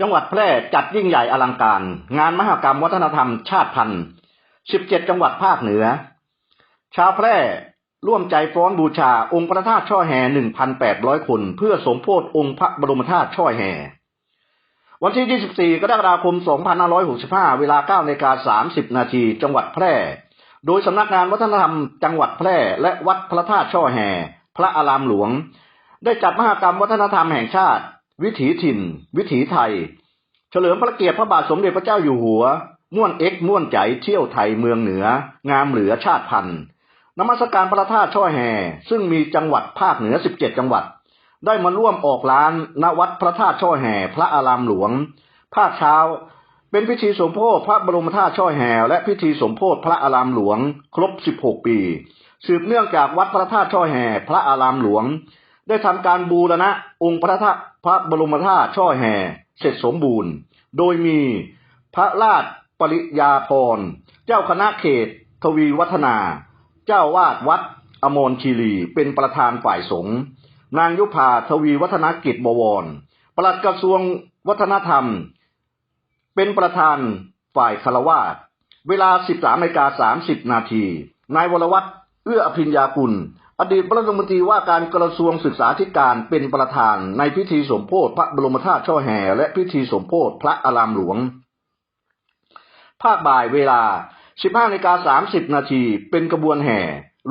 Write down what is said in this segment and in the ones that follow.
จังหวัดแพร่จัดยิ่งใหญ่อลังการ งานมหกรรมวัฒนธรรมชาติพันธุ์ 17 จังหวัดภาคเหนือ ชาวแพร่ร่วมใจฟ้อนบูชาองค์พระธาตุช่อแห่ 1,800 คน เพื่อสมโพธิองค์พระบรมธาตุช่อแห่ วันที่ 24 กรกฎาคม 2565 เวลา9นาฬิกา30 นาที จังหวัดแพร่ โดยสำนักงานวัฒนธรรมจังหวัดแพร่ และวัดพระธาตุช่อแห่ พระอารามหลวง ได้จัดมหกรรมวัฒนธรรมแห่งชาติ วิถีถิ่น วิถีไทย เฉลิมพระเกียรติพระบาทสมเด็จพระเจ้าอยู่หัว ม่วนเอ็กม่วนใจเที่ยวไทยเมืองเหนือ งามเหลือชาติพันธุ์นมัสการพระธาตุช่อแห่ซึ่งมีจังหวัดภาคเหนือ 17 จังหวัด ได้มาร่วมออกล้านณวัดพระธาตุช่อแห่ พระอารามหลวง ภาคเช้า เป็นพิธีสมโพธิพระบรมธาตุช่อแห่ และพิธีสมโพธิพระอารามหลวง ครบ 16 ปี สืบเนื่องจากวัดพระธาตุช่อแห่ พระอารามหลวง ได้ทำการบูรณะองค์พระธาตุ พระบรมธาตุช่อแห่เสร็จสมบูรณ์ โดยมีพระราชปริยาภรเจ้าคณะเขต ทวีวัฒนา เจ้าวาดวัดอมรคีรีเป็นประธานฝ่ายสงฆ์นางยุพาทวีวัฒนกิจบวรปลัดกระทรวงวัฒนธรรม เป็นประธานฝ่ายคารวาสเวลา 13นาฬิกา30 นาที นายวรวัตรเอื้ออภิญญากุล อดีตรัฐมนตรีว่าการกระทรวงศึกษาธิการเป็นประธานในพิธีสมโพธิพระบรมธาตุช่อแห่และพิธีสมโพธิพระอารามหลวง ภาคบ่ายเวลา 15นาฬิกา30 นาทีเป็นกระบวนแห่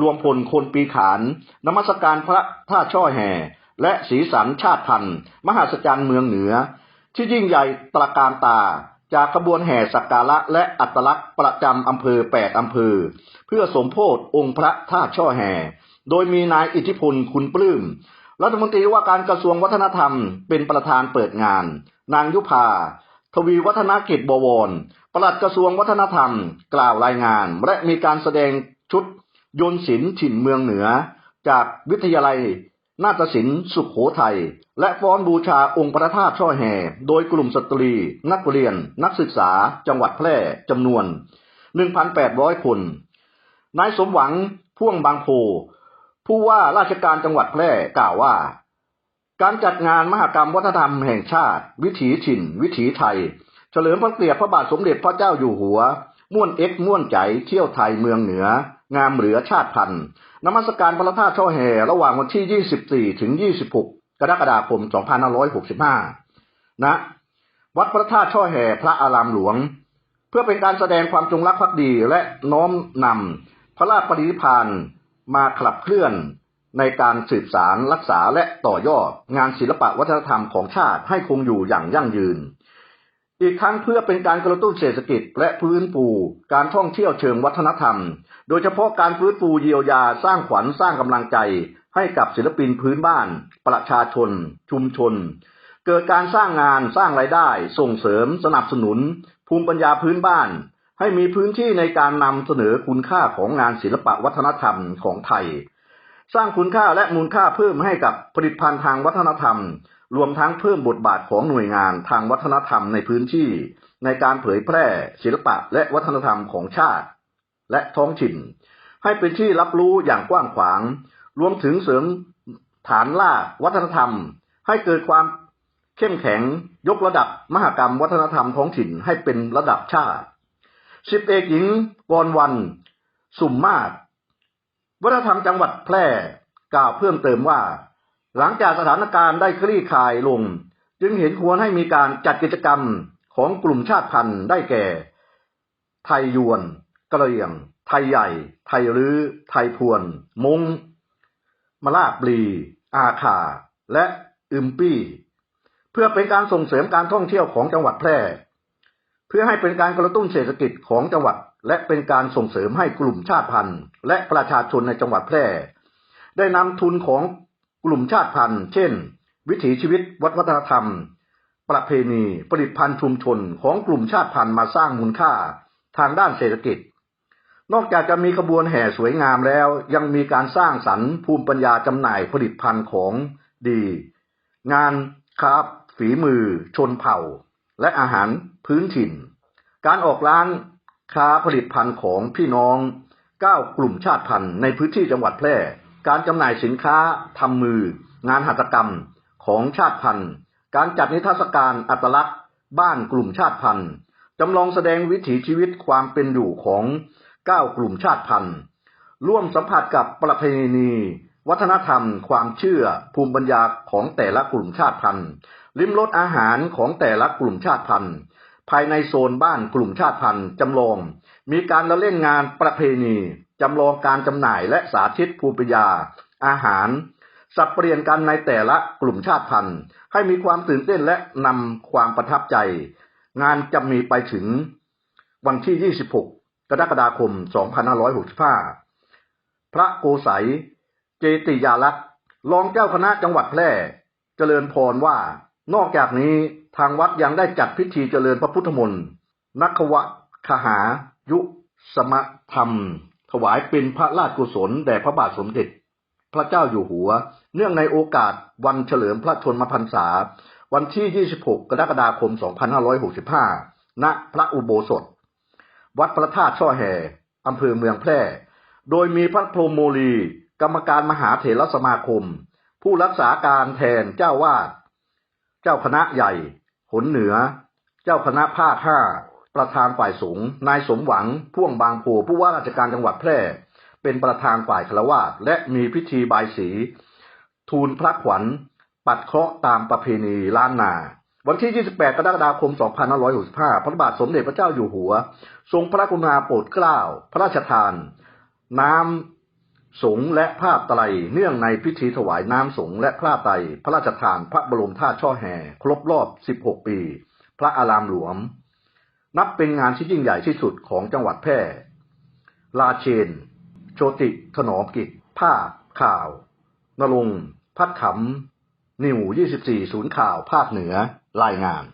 รวมพลคนปีขานนมัสการพระธาตุช่อแห่ และสีสันชาติพันธุ์ มหาสจรรย์เมืองเหนือ ที่ยิ่งใหญ่ตระการตาจากขบวนแห่สักการะและอัตลักษณ์ประจำอำเภอแปดอำเภอ เพื่อสมโพธิองค์พระธาตุช่อแห่ โดยมีนายอิทธิพลคุณปลื้มรัฐมนตรีว่าการกระทรวงวัฒนธรรมเป็นประธานเปิดงาน นางยุพาทวีวัฒนกิจบวรปลัดกระทรวงวัฒนธรรม กล่าวรายงาน และมีการแสดงชุดยนศิลป์ถิ่นเมืองเหนือ จากวิทยาลัย นาฏศิลป์สุขโขทัยและฟ้อนบูชาองค์พระธาตุช่อแห่ โดยกลุ่มสตรี นักเรียน นักศึกษา จังหวัดแพร่จำนวน 1,800 คน นายสมหวังพ่วงบางโพ ผู้ว่าราชการจังหวัดแพร่กล่าวว่า การจัดงานมหกรรมวัฒนธรรมแห่งชาติ วิถีถิ่น วิถีไทย เฉลิมพระเกียรติพระบาทสมเด็จพระเจ้าอยู่หัว ม่วนเอ็กม่วนใจเที่ยวไทยเมืองเหนือ งามเหลือชาติพันธุ์นมัสการพระธาตุช่อแห่ระหว่างวันที่ 24 ถึง 26 กรกฎาคม 2565ณวัดพระธาตุช่อแห่พระอารามหลวง เพื่อเป็นการแสดงความจงรักภักดีและน้อมนำพระราชปฏิภาณ มาขับเคลื่อนในการสืบสารรักษาและต่อยอดงานศิลปะวัฒนธรรมของชาติให้คงอยู่อย่างยั่งยืน อีกทั้งเพื่อเป็นการกระตุ้นเศรษฐกิจและพื้นปูการท่องเที่ยวเชิงวัฒนธรรม โดยเฉพาะการฟื้นฟูเยียวยาสร้างขวัญสร้างกำลังใจ ให้กับศิลปินพื้นบ้าน ประชาชน ชุมชน เกิดการสร้างงานสร้างรายได้ ส่งเสริมสนับสนุน ภูมิปัญญาพื้นบ้าน ให้มีพื้นที่ในการนำเสนอคุณค่าของงานศิลปะวัฒนธรรมของไทย สร้างคุณค่าและมูลค่าเพิ่มให้กับผลิตภัณฑ์ทางวัฒนธรรม รวมทั้งเพิ่มบทบาทของหน่วยงานทางวัฒนธรรมในพื้นที่ ในการเผยแพร่ศิลปะและวัฒนธรรมของชาติ และท้องถิ่น ให้เป็นที่รับรู้อย่างกว้างขวาง รวมถึงเสริมฐานลากวัฒนธรรม ให้เกิดความเข้มแข็งยกระดับมหกรรมวัฒนธรรมท้องถิ่นให้เป็นระดับชาติ สิบเอกหญิงกรวัน สุ่มมาศวัฒนธรรมจังหวัดแพร่กล่าวเพิ่มเติมว่า หลังจากสถานการณ์ได้คลี่คลายลง จึงเห็นควรให้มีการจัดกิจกรรมของกลุ่มชาติพันธุ์ได้แก่ ไทยยวนกะเหรี่ยง ไทยใหญ่ ไทยรื้อ ไทยพวน มงมะลาบลี อาคา และอึมปี้ เพื่อเป็นการส่งเสริมการท่องเที่ยวของจังหวัดแพร่ เพื่อให้เป็นการกระตุ้นเศรษฐกิจของจังหวัด และเป็นการส่งเสริมให้กลุ่มชาติพันธุ์ และประชาชนในจังหวัดแพร่ ได้นำทุนของกลุ่มชาติพันธุ์ เช่น วิถีชีวิตวัฒนธรรม ประเพณีผลิตภัณฑ์ชุมชนของกลุ่มชาติพันธุ์มาสร้างมูลค่าทางด้านเศรษฐกิจ นอกจากจะมีขบวนแห่สวยงามแล้ว ยังมีการสร้างสรรค์ภูมิปัญญาจำหน่ายผลิตภัณฑ์ของดี งานคราฟฝีมือชนเผ่า และอาหารพื้นถิ่น การออกร้านค้าผลิตภัณฑ์ของพี่น้องเก้ากลุ่มชาติพันธุ์ในพื้นที่จังหวัดแพร่ การจำหน่ายสินค้าทำมือ งานหัตถกรรมของชาติพันธุ์ การจัดนิทรรศการอัตลักษณ์ บ้านกลุ่มชาติพันธุ์จำลองแสดงวิถีชีวิตความเป็นอยู่ของเก้ากลุ่มชาติพันธุ์ ร่วมสัมผัสกับประเพณี วัฒนธรรม ความเชื่อ ภูมิปัญญาของแต่ละกลุ่มชาติพันธุ์ ลิ้มรสอาหารของแต่ละกลุ่มชาติพันธุ์ ภายในโซนบ้านกลุ่มชาติพันธุ์จำลอง มีการละเล่นงานประเพณีจำลองการจำหน่ายและสาธิตภูมิปัญญา อาหาร สับเปลี่ยนกันในแต่ละกลุ่มชาติพันธุ์ ให้มีความตื่นเต้นและนำความประทับใจ งานจะมีไปถึงวันที่ 26 กรกฎาคม 2565 พระโกไสยเจติยาลักษ์รองเจ้าคณะจังหวัดแพร่ เจริญพรว่า นอกจากนี้ทางวัดยังได้จัดพิธีเจริญพระพุทธมนต์นักวะคหายุสมธรรม ถวายเป็นพระราชกุศลแด่พระบาทสมเด็จ พระเจ้าอยู่หัว เนื่องในโอกาสวันเฉลิมพระชนมพรรษา วันที่ 26 กรกฎาคม 2565 ณ พระอุโบสถ วัดพระธาตุช่อแห่อำเภอเมืองแพร่ โดยมีพระพรหมโมลี กรรมการมหาเถรสมาคม ผู้รักษาการแทนเจ้าวาด เจ้าคณะใหญ่หนเหนือ เจ้าคณะภาคห้าประธานฝ่ายสงฆ์นายสมหวังพ่วงบางโพผู้ว่าราชการจังหวัดแพร่ เป็นประธานฝ่ายคารวาสและมีพิธีบายสี ทูลพระขวัญ ปัดเคราะห์ตามประเพณีล้านนา วันที่ 28 กรกฎาคม 2565 พระบาทสมเด็จพระเจ้าอยู่หัว ทรงพระกรุณาโปรดเกล้า พระราชทาน น้ำ สงและผ้าไตรเนื่องในพิธีถวายน้ำสงและผ้าไตรพระราชทานพระบรมธาตุช่อแห่ ครบรอบ 16 ปี พระอารามหลวง นับเป็นงานที่ยิ่งใหญ่ที่สุดของจังหวัดแพร่ ลาเชน โชติ ถนอมกิจ ภาพ ข่าว นรงพัดขำ นิว 24 ศูนย์ข่าว ภาคเหนือ รายงาน